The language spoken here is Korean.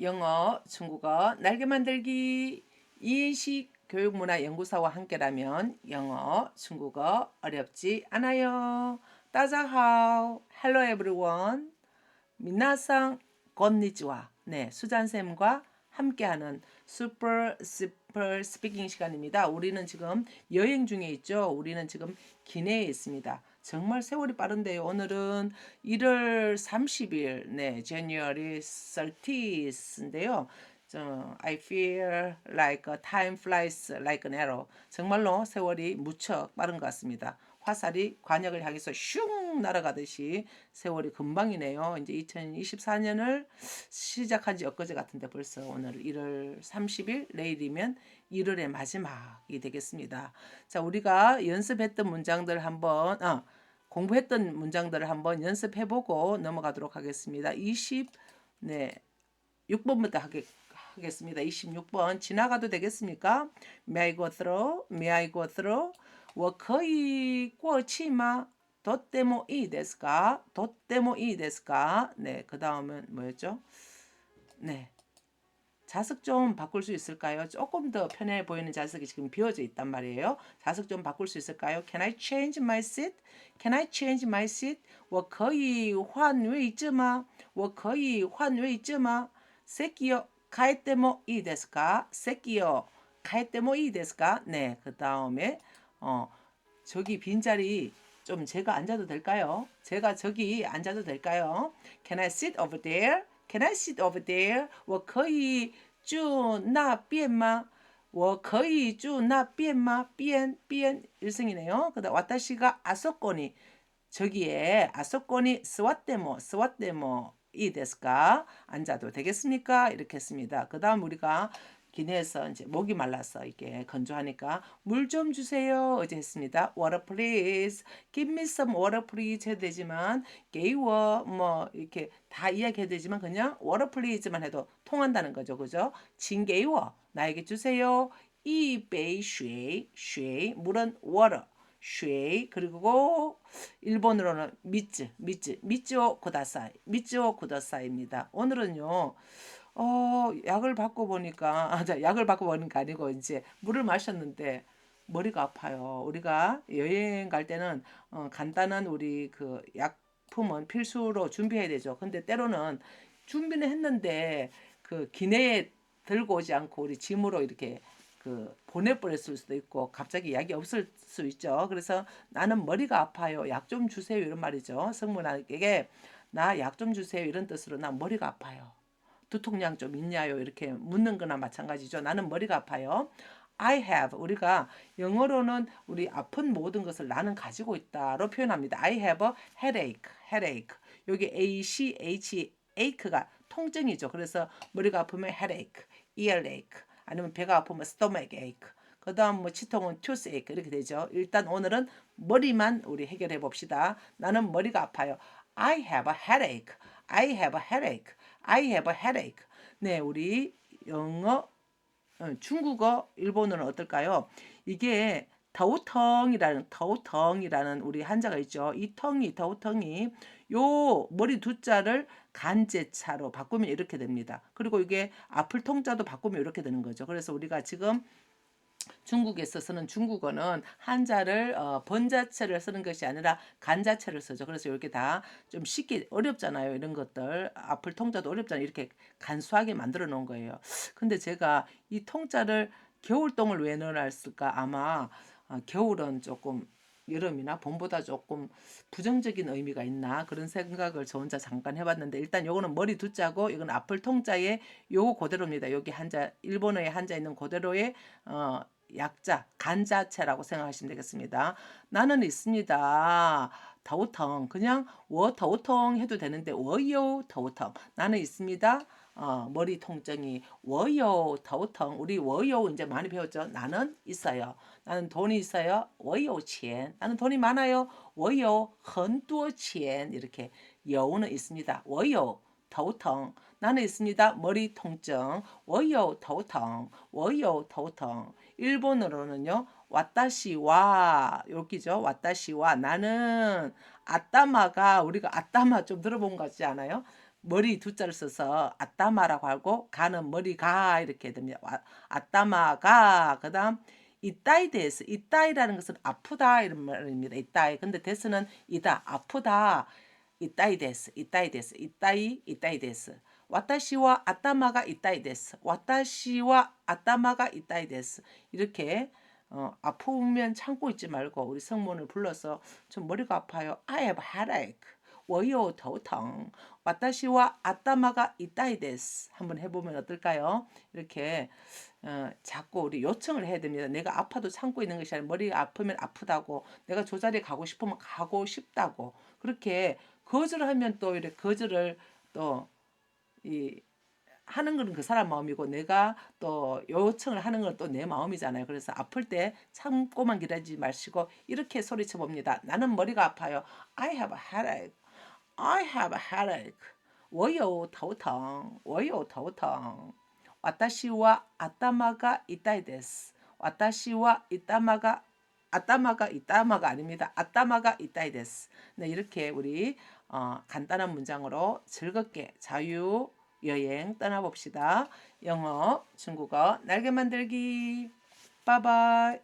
영어, 중국어, 날개 만들기 이인식 교육문화연구사와 함께라면 영어, 중국어 어렵지 않아요. 따자하오, hello everyone, 미나상 건니치와 네 수잔 쌤과 함께하는 슈퍼 슈퍼 스피킹 시간입니다. 우리는 지금 여행 중에 있죠. 우리는 지금 기내에 있습니다. 정말 세월이 빠른데요. 오늘은 1월 30일, 네, January 30th인데요. 저, I feel like time flies like an arrow. 정말로 세월이 무척 빠른 것 같습니다. 화살이 관역을 향해서 슝 날아가듯이 세월이 금방이네요. 이제 2024년을 시작한 지 엊그제 같은데 벌써 오늘 1월 30일 내일이면 1월의 마지막이 되겠습니다. 자, 우리가 연습했던 문장들 한번 어, 공부했던 문장들을 한번 연습해보고 넘어가도록 하겠습니다. 20, 네, 6번부터 하겠, 하겠습니다. 26번 지나가도 되겠습니까? May I go through? May I go through? 我可以过去吗?とってもいいですか?とってもいいですか? 네, 그 다음은 뭐였죠? 네. 자석 좀 바꿀 수 있을까요? 조금 더 편해 보이는 자석이 지금 비어져 있단 말이에요. 자석 좀 바꿀 수 있을까요? Can I change my seat? Can I change my seat? 我可以换位置吗?我可以换位置吗?席を変えてもいいですか?席を変えてもいいですか? 네, 그 다음에 어 저기 빈자리 좀 제가 앉아도 될까요? 제가 저기 앉아도 될까요? Can I sit over there? Can I sit over there? 我可以住那边吗?我可以住那边吗?边边일승이네요. 그다음 私が 아소코니 저기에 아소코니 스와테모 스와테모 이 데스까 앉아도 되겠습니까? 이렇게 했습니다. 그다음 우리가 기내에서 이제 목이 말라서 이게 건조하니까 물 좀 주세요. 어제 했습니다. Water please. Give me some water please 해도 되지만 게이워 뭐 이렇게 다 이야기해도 되지만 그냥 water please만 해도 통한다는 거죠. 그죠? 징게이워 나에게 주세요. 이베이 쉐이 쉐이 물은 water 쉐이 그리고 일본어로는 미츠 미츠 미츠오 쿠다사이 미츠오 쿠다사이입니다. 오늘은요. 어, 약을 받고 보니까, 아, 자, 약을 받고 보니까 아니고, 이제 물을 마셨는데, 머리가 아파요. 우리가 여행 갈 때는, 어, 간단한 우리 그 약품은 필수로 준비해야 되죠. 근데 때로는 준비는 했는데, 그 기내에 들고 오지 않고 우리 짐으로 이렇게 그 보내버렸을 수도 있고 갑자기 약이 없을 수 있죠. 그래서 나는 머리가 아파요. 약 좀 주세요. 이런 말이죠. 성문학에게 나 약 좀 주세요. 이런 뜻으로 나 머리가 아파요. 두통량 좀 있냐요? 이렇게 묻는 거나 마찬가지죠. 나는 머리가 아파요. I have 우리가 영어로는 우리 아픈 모든 것을 나는 가지고 있다로 표현합니다. I have a headache, headache. 여기 A C H ache가 통증이죠. 그래서 머리가 아프면 headache, earache, 아니면 배가 아프면 stomach ache. 그다음 뭐 치통은 toothache 이렇게 되죠. 일단 오늘은 머리만 우리 해결해 봅시다. 나는 머리가 아파요. I have a headache. I have a headache. I have a headache. 네, 우리 영어, 어, 중국어, 일본어는 어떨까요? 이게 더우텅이라는 더우텅이라는 우리 한자가 있죠. 이 텅이 더우텅이 요 머리 두 자를 간제차로 바꾸면 이렇게 됩니다. 그리고 이게 앞을 통자도 바꾸면 이렇게 되는 거죠. 그래서 우리가 지금 중국에서 쓰는 중국어는 한자를 어, 번자체를 쓰는 것이 아니라 간자체를 쓰죠. 그래서 이렇게 다 좀 쉽게 어렵잖아요. 이런 것들 앞을 통자도 어렵잖아요. 이렇게 간소하게 만들어 놓은 거예요. 근데 제가 이 통자를 겨울동을 왜 넣어놨을까? 아마 어, 겨울은 조금 여름이나 봄보다 조금 부정적인 의미가 있나 그런 생각을 저 혼자 잠깐 해봤는데 일단 요거는 머리 두자고 이건 앞을 통자에 요거 그대로입니다. 여기 한자 일본어에 한자 있는 그대로의 어 약자 간자체라고 생각하시면 되겠습니다. 나는 있습니다. 더우텅 그냥 워 더우텅 해도 되는데 워요 더우텅 나는 있습니다. 어, 머리 통증이 워요 더우텅 우리 워요 이제 많이 배웠죠. 나는 있어요. 나는 돈이 있어요. 워요 钱 나는 돈이 많아요. 워요 很多钱 이렇게 여우는 있습니다. 워요 头疼 나는 있습니다. 머리 통증. 워요 토통. 워요 토통. 일본어로는요. 왔다시와 여기죠. 왔다시와 나는 아따마가 우리가 아따마 좀 들어본 것 같지 않아요? 머리 두 자를 써서 아따마라고 하고 가는 머리가 이렇게 됩니다. 아따마가 그다음 이따이 데스 이따이라는 것은 아프다 이런 말입니다. 이따이 근데 데스는 이다 아프다 이따이 데스 이따이 데스 이따이 이따이 데스 와타시와 아따마가 이따이 데스 와타시와 아따마가 이따이 데스 이렇게 어, 아프면 참고 있지 말고 우리 성문을 불러서 좀 머리가 아파요. I have headache. 我有头疼. 와타시와 아따마가 이따이 데스. 한번 해보면 어떨까요? 이렇게 어, 자꾸 우리 요청을 해야 됩니다. 내가 아파도 참고 있는 것이 아니라 머리가 아프면 아프다고 내가 저 자리에 가고 싶으면 가고 싶다고 그렇게 거절을 하면 또 이렇게 거절을 또 이 하는 거는 그 사람 마음이고 내가 또 요청을 하는 건 또 내 마음이잖아요. 그래서 아플 때 참고만 기다리지 마시고 이렇게 소리쳐 봅니다. 나는 머리가 아파요. I have a headache. I have a headache. 我有头疼.我有头疼.私は頭が痛いです.私は頭が 아따마가 이따마가 아닙니다. 아따마가 이따이 데스. 네, 이렇게 우리 어, 간단한 문장으로 즐겁게 자유 여행 떠나봅시다. 영어, 중국어 날개 만들기. 빠바이.